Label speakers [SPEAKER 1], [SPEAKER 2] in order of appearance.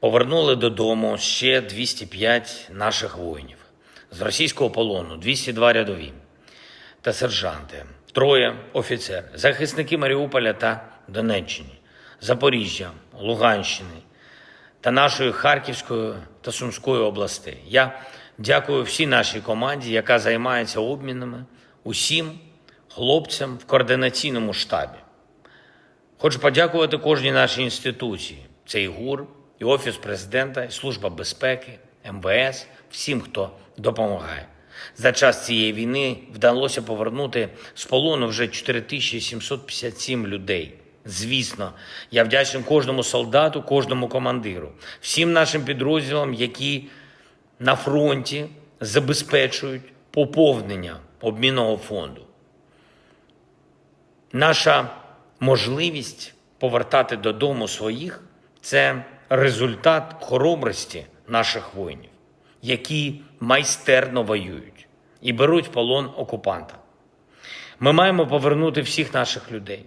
[SPEAKER 1] Повернули додому ще 205 наших воїнів з російського полону, 202 рядові та сержанти, троє офіцери, захисники Маріуполя та Донеччини, Запоріжжя, Луганщини та нашої Харківської та Сумської областей. Я дякую всій нашій команді, яка займається обмінами, усім хлопцям в координаційному штабі. Хочу подякувати кожній нашій інституції. Це і ГУР, і Офіс президента, і Служба безпеки, МВС, всім, хто допомагає. За час цієї війни вдалося повернути з полону вже 4757 людей. Звісно, я вдячний кожному солдату, кожному командиру, всім нашим підрозділам, які на фронті забезпечують поповнення обмінного фонду. Наша можливість повертати додому своїх це результат хоробрості наших воїнів, які майстерно воюють і беруть полон окупанта. Ми маємо повернути всіх наших людей,